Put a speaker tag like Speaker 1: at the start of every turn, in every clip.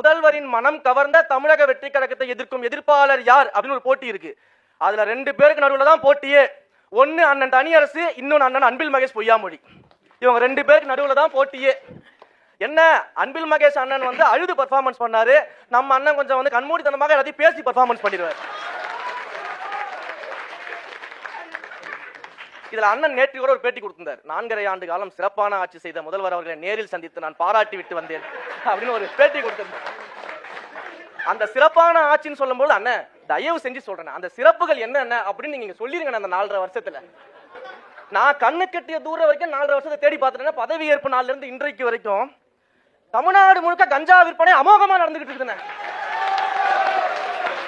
Speaker 1: முதல்வரின் மனம் கவர்ந்த தமிழக வெற்றி கழகத்தை எதிர்க்கும் எதிர்ப்பாளர் யார் அப்படின்னு ஒரு போட்டி இருக்கு. அதுல ரெண்டு பேருக்கு நடுவில் தான் போட்டியே. ஒன்னு அண்ணன் தனியரசு இன்னொன்னு அண்ணன் அன்பில் மகேஷ் பொய்யாமொழி. இவங்க ரெண்டு பேருக்கு நடுவில் தான் போட்டியே. என்ன? அன்பில் மகேஷ் அண்ணன் வந்து அழுது பெர்ஃபார்மன்ஸ் பண்ணாரு. நம்ம அண்ணன் கொஞ்சம் வந்து கண்மூடித்தனமாக எல்லாத்தையும் பேசி பெர்ஃபார்மன்ஸ் பண்ணிடுவார். இதில் அண்ணன் நேற்று கூட ஒரு பேட்டி கொடுத்திருந்தார். நான்கரை ஆண்டு காலம் சிறப்பான ஆட்சி செய்த முதல்வர் அவர்களை நேரில் சந்தித்து நான் பாராட்டி விட்டு வந்தேன் அப்படின்னு ஒரு பேட்டி கொடுத்திருந்தார். அந்த சிறப்பான ஆட்சின்னு சொல்லும்போது அண்ணன் தயவு செஞ்சு சொல்றேன். அந்த சிறப்புகள் என்னென்ன? அப்படின்னு நீங்க சொல்லிருங்க அந்த நாலரை வருஷத்துல. நான் கண்ணு கட்டிய தூரம் வரைக்கும் நாலரை வருஷத்தை தேடி பார்த்துட்டேன் பதவி ஏற்பு நாள்ல இருந்து இன்றைக்கு வரைக்கும் தமிழ்நாடு முழுக்க கஞ்சா விற்பனை அமோகமா நடந்துகிட்டு இருக்குதுண்ணே.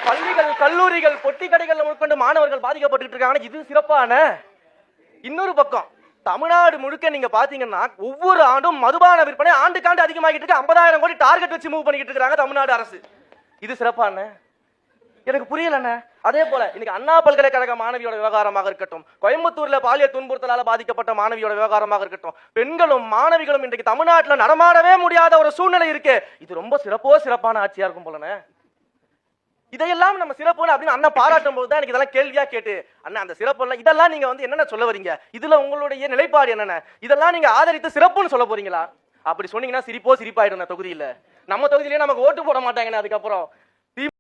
Speaker 1: பள்ளிகள் கல்லூரிகள் பொட்டி கடைகள் முழுக்கொண்டு மாணவர்கள் பாதிக்கப்பட்டு இருக்காங்க இது சிறப்பான இன்னொரு பக்கம் தமிழ்நாடு முழுக்க நீங்க பாத்தீங்கன்னா ஒவ்வொரு ஆண்டும் மதுபான விற்பனை ஆண்டுக்காண்டு அதிகமாகிட்டு இருக்கு. ஐம்பதாயிரம் கோடி டார்கெட் வச்சு மூவ் பண்ணிக்கிட்டு இருக்காங்க தமிழ்நாடு அரசு. இது சிறப்பான எனக்கு புரியலண்ணே. அதே போல இன்னைக்கு அண்ணா பல்கலைக்கழக மாணவியோட விவகாரமாக இருக்கட்டும் கோயம்புத்தூர்ல பாலியல் துன்புறுத்தலால பாதிக்கப்பட்ட மாணவியோட விவகாரமாக இருக்கட்டும் பெண்களும் மாணவிகளும் இன்றைக்கு தமிழ்நாட்டுல நடமாடவே முடியாத ஒரு சூழ்நிலை இருக்கு. இது ரொம்ப சிறப்போ சிறப்பான ஆட்சியா இருக்கும் போலண்ணே. இதையெல்லாம் நம்ம சிறப்புன்னு அப்படின்னு அண்ணா பாராட்டும் போது தான் எனக்கு இதெல்லாம் கேள்வியா கேட்டு அண்ணா அந்த சிறப்பெல்லாம் இதெல்லாம் நீங்க வந்து என்னென்ன சொல்ல வரீங்க? இதுல உங்களுடைய நிலைப்பாடு என்னென்ன? இதெல்லாம் நீங்க ஆதரித்து சிறப்புன்னு சொல்ல போறீங்களா? அப்படி சொன்னீங்கன்னா சிரிப்போ சிரிப்பாயிடும் தொகுதியில். நம்ம தொகுதியிலேயே நமக்கு ஓட்டு போட மாட்டாங்கண்ணே அதுக்கப்புறம்.